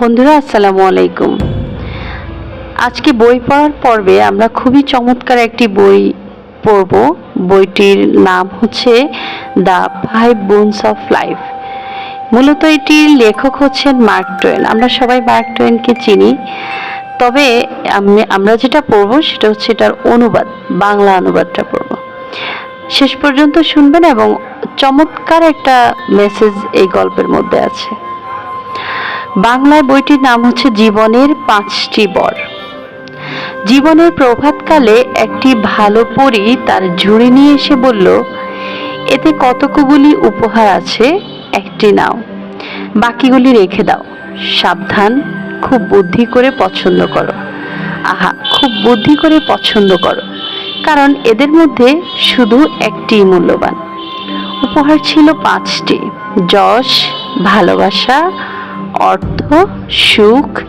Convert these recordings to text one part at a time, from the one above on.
বন্ধুরা, আসসালামু আলাইকুম। আজকে বই পড়ার পর্বে আমরা খুবই চমৎকার একটি বই পড়ব। বইটির নাম হচ্ছে the five bones of life. মূলত এটির লেখক হচ্ছেন মার্ক টোয়েন। আমরা সবাই মার্ক টোয়েনকে চিনি। তবে আমি- আমরা যেটা পড়ব সেটা হচ্ছে এটার অনুবাদ, বাংলা অনুবাদটা পড়ব। শেষ পর্যন্ত শুনবেন এবং চমৎকার একটা মেসেজ এই গল্পের মধ্যে আছে। বাংলায় বইটির নাম হচ্ছে জীবনের পাঁচটি বর। জীবনের প্রভাতকালে একটি ভালো পরী তার ঝুড়ি নিয়ে এসে বলল, এতে কতকগুলি উপহার আছে, একটি নাও। বাকিগুলি রেখে দাও। সাবধান, খুব বুদ্ধি করে পছন্দ করো। আহা, খুব বুদ্ধি করে পছন্দ করো। কারণ এদের মধ্যে শুধু একটি মূল্যবান। উপহার ছিল পাঁচটি। যশ, ভালোবাসা অর্থ সুখ,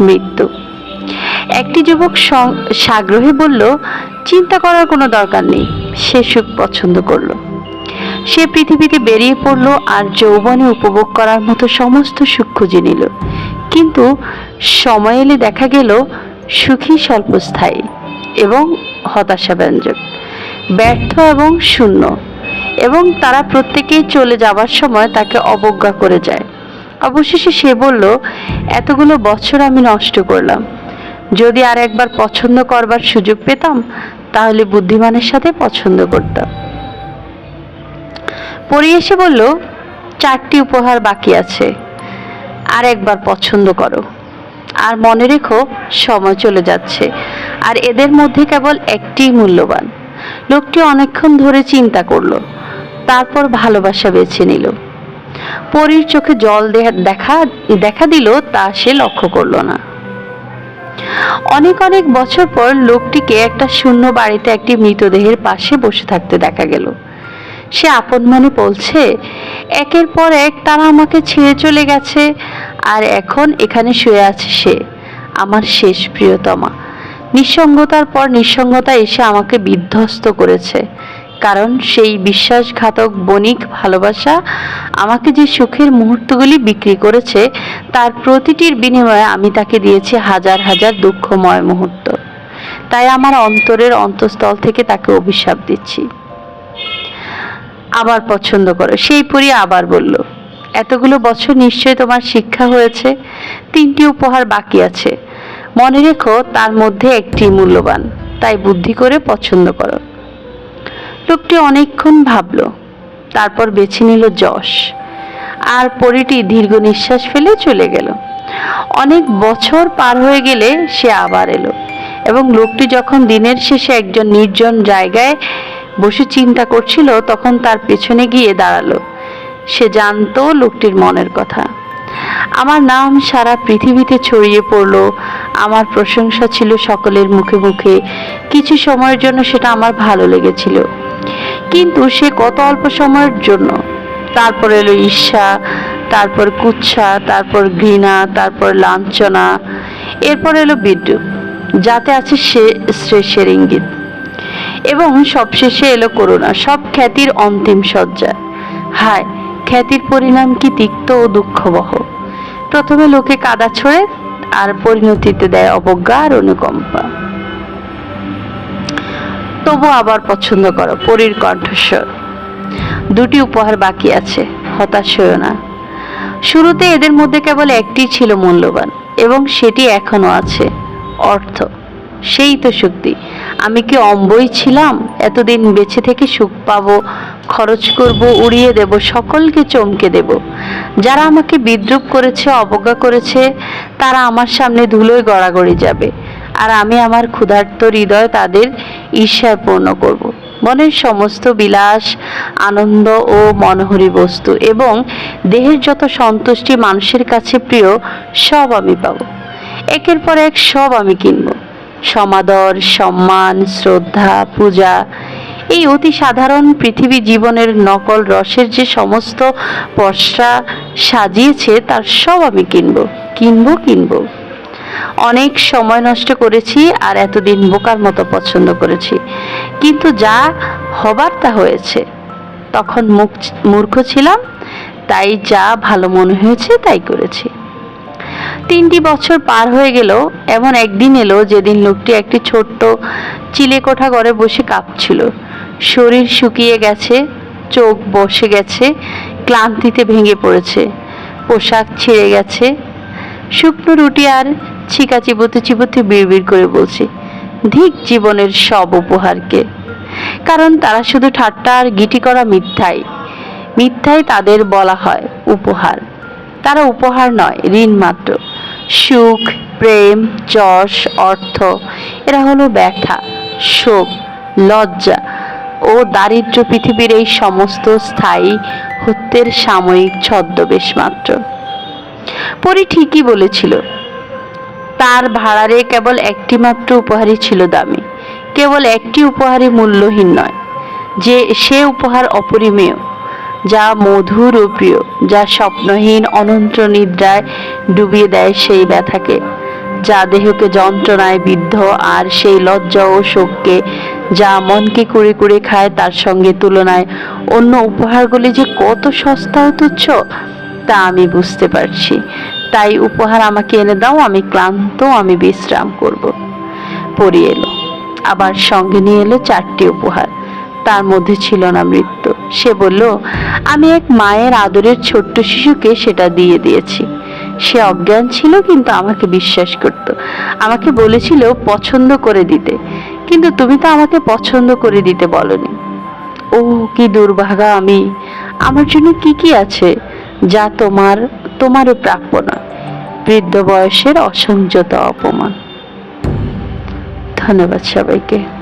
মৃত্যু। একটি যুবক সাগ্রহে বলল, চিন্তা করার কোনো দরকার নেই, সে সুখ পছন্দ করল। সে পৃথিবীতে বেরিয়ে পড়ল আর যৌবনে উপভোগ করার মতো সমস্ত সুখ খুঁজে নিল। কিন্তু সময় এলে দেখা গেল সুখী স্বল্পস্থায়ী এবং হতাশাব্যঞ্জক, ব্যর্থ এবং শূন্য এবং তারা প্রত্যেকেই চলে যাবার সময় তাকে অবজ্ঞা করে যায়। অবশেষে সে বলল, এতগুলো বছর আমি নষ্ট করলাম। যদি আর একবার পছন্দ করবার সুযোগ পেতাম, তাহলে বুদ্ধিমানের সাথে পছন্দ করতাম। পরি এসে বলল, চারটি উপহার বাকি আছে। আর একবার পছন্দ করো। আর মনে রেখো, সময় চলে যাচ্ছে। আর এদের মধ্যে কেবল একটিই মূল্যবান। লোকটি অনেকক্ষণ ধরে চিন্তা করল। তারপর ভালোবাসা বেছে নিল। পরীর চোখে জল দেখা দেখা দিল তা সে লক্ষ্য করল না। অনেক অনেক বছর পর লোকটিকে একটা শূন্য বাড়িতে একটি মৃতদেহের পাশে বসে থাকতে দেখা গেল। সে আপন মনে বলছে, একের পর এক তারা আমাকে ছেড়ে চলে গেছে, আর এখন এখানে শুয়ে আছে সে, আমার শেষ প্রিয়তমা। নিঃসঙ্গতার পর নিঃসঙ্গতা এসে আমাকে বিধ্বস্ত করেছে। কারণ সেই বিশ্বাসঘাতক বণিক ভালোবাসা আমাকে যে সুখের মুহূর্তগুলি বিক্রি করেছে, তার প্রতিটির বিনিময়ে আমি তাকে দিয়েছি হাজার হাজার দুঃখময় মুহূর্ত। তাই আমার অন্তরের অন্তঃস্থল থেকে তাকে অভিশাপ দিচ্ছি। আবার পছন্দ করো, সেই পরি আবার বলল, এতগুলো বছর নিশ্চয়ই তোমার শিক্ষা হয়েছে, তিনটি উপহার বাকি আছে। মনে রেখো, তার মধ্যে একটি মূল্যবান, তাই বুদ্ধি করে পছন্দ করো। লোকটি অনেকক্ষণ ভাবল, তারপর বেছে নিল যশ, আর পরিটি দীর্ঘ নিঃশ্বাস ফেলে চলে গেল। অনেক বছর পার হয়ে গেলে সে আবার এলো, এবং লোকটি যখন দিনের শেষে একজন নির্জন জায়গায় বসে চিন্তা করছিল, তখন তার পেছনে গিয়ে দাঁড়াল। সে জানতো লোকটির মনের কথা। আমার নাম সারা পৃথিবীতে ছড়িয়ে পড়ল, আমার প্রশংসা ছিল সকলের মুখে মুখে, কিছু সময়ের জন্য সেটা আমার ভালো লেগেছিল। কিন্তু সে কত অল্প সময়ের জন্য? তারপর এলো ঈর্ষা, তারপর কুচ্ছা তারপর ঘৃণা, তারপর লাঞ্ছনা, এরপর এলো বিদ্রুপ, যাতে আছে সে শ্রেষ্ঠের ইঙ্গিত। এবং সবশেষে এলো করোনা সব খ্যাতির অন্তিম সজ্জা হায়, খ্যাতির পরিণাম কি তিক্ত ও দুঃখবহ। প্রথমে লোকে কাদা ছড়ে আর পরিণতিতে দেয় অবজ্ঞা আর অনুকম্পা। তবু আবার পছন্দ করো, পরীর কণ্ঠস্বর। দুটি উপহার বাকি আছে, হতাশ হইও না। শুরুতে এদের মধ্যে কেবল একটি ছিল মূল্যবান, এবং সেটি এখনও আছে, অর্থ। সেই তো শক্তি আমি কি অম্বই ছিলাম? এতদিন বেঁচে থেকে সুখ পাবো, খরচ করব, উড়িয়ে দেব, সকলকে চমকে দেব। যারা আমাকে বিদ্রুপ করেছে, অবজ্ঞা করেছে, তারা আমার সামনে ধুলোয় গড়াগড়ি যাবে। আর আমি আমার ক্ষুধার্ত হৃদয় তাদের ঈর্ষায় পূর্ণ করব। মনের সমস্ত বিলাস, আনন্দ ও মনোহরী বস্তু এবং দেহের যত সন্তুষ্টি মানুষের কাছে প্রিয়, সব আমি পাবো। একের পর এক সব আমি কিনব। সমাদর, সম্মান, শ্রদ্ধা, পূজা, এই অতি সাধারণ পৃথিবী জীবনের নকল রসের যে সমস্ত পশরা সাজিয়েছে, তার সব আমি কিনব। কিনব, কিনবো। অনেক সময় নষ্ট করেছি আর এতদিন বোকার মতো পছন্দ করেছি। কিন্তু যা হবার তা হয়েছে, তখন মুখ মূর্খ ছিলাম, তাই যা ভালো মনে হয়েছে তাই করেছি। তিনটি বছর পার হয়ে গেল, এমন একদিন এলো যেদিন লোকটি একটি ছোট্ট চিলেকোঠা ঘরে বসে কাঁপছিল। শরীর শুকিয়ে গেছে, চোখ বসে গেছে, ক্লান্তিতে ভেঙে পড়েছে, পোশাক ছিঁড়ে গেছে। শুকনো রুটি আর ছিকা চিবোতে চিবোতে বিড়বিড় করে বলছে। ধিক জীবনের সব উপহারকে। কারণ তারা শুধু ঠাট্টা আর গিটি করা মিথ্যাই। মিথ্যাই তাদের বলা হয় উপহার। তারা উপহার নয়, ঋণ মাত্র। সুখ, প্রেম, যশ, অর্থ, এরা হলো ব্যথা, শোক, লজ্জা ও দারিদ্র্য পৃথিবীর এই সমস্ত স্থায়ী হত্যের সাময়িক ছদ্মবেশ মাত্র। পরি ঠিকই বলেছিল তার ভাড়ারে কেবল একটি মাত্র উপহারই ছিল দামি। কেবল একটি উপহারই মূল্যহীন নয়, যে সে উপহার অপরিমেয়, যা মধুর ও প্রিয় যা স্বপ্নহীন অনন্ত নিদ্রায় ডুবিয়ে দেয় সেই ব্যথাকে, যা দেহকে যন্ত্রণায় বিদ্ধ আর সেই লজ্জা ও শোককে, যা মনকে কুড়ে কুড়ে খায় তার সঙ্গে তুলনায়। অন্য উপহারগুলি যে কত সস্তা ও তুচ্ছ তা আমি বুঝতে পারছি। তাই উপহার আমাকে এনে দাও, আমি ক্লান্ত, আমি বিশ্রাম করব। পরি এলো। আবার সঙ্গে নিয়ে এলো চারটি উপহার। তার মধ্যে ছিল না মৃত্যু। সে বলল, আমি এক মায়ের আদরের ছোট্ট শিশুকে সেটা দিয়ে দিয়েছি। সে অজ্ঞান ছিল, কিন্তু আমাকে বিশ্বাস করত। আমাকে বলেছিল, পছন্দ করে দিতে। কিন্তু তুমি তো আমাকে পছন্দ করে দিতে বলনি। ও কি দুর্ভাগা আমি। আমার জন্য কি কি আছে? যা তোমার তোমারও প্রাপ্য না। বৃদ্ধ বয়সের অসংযত অপমান। ধন্যবাদ সবাইকে।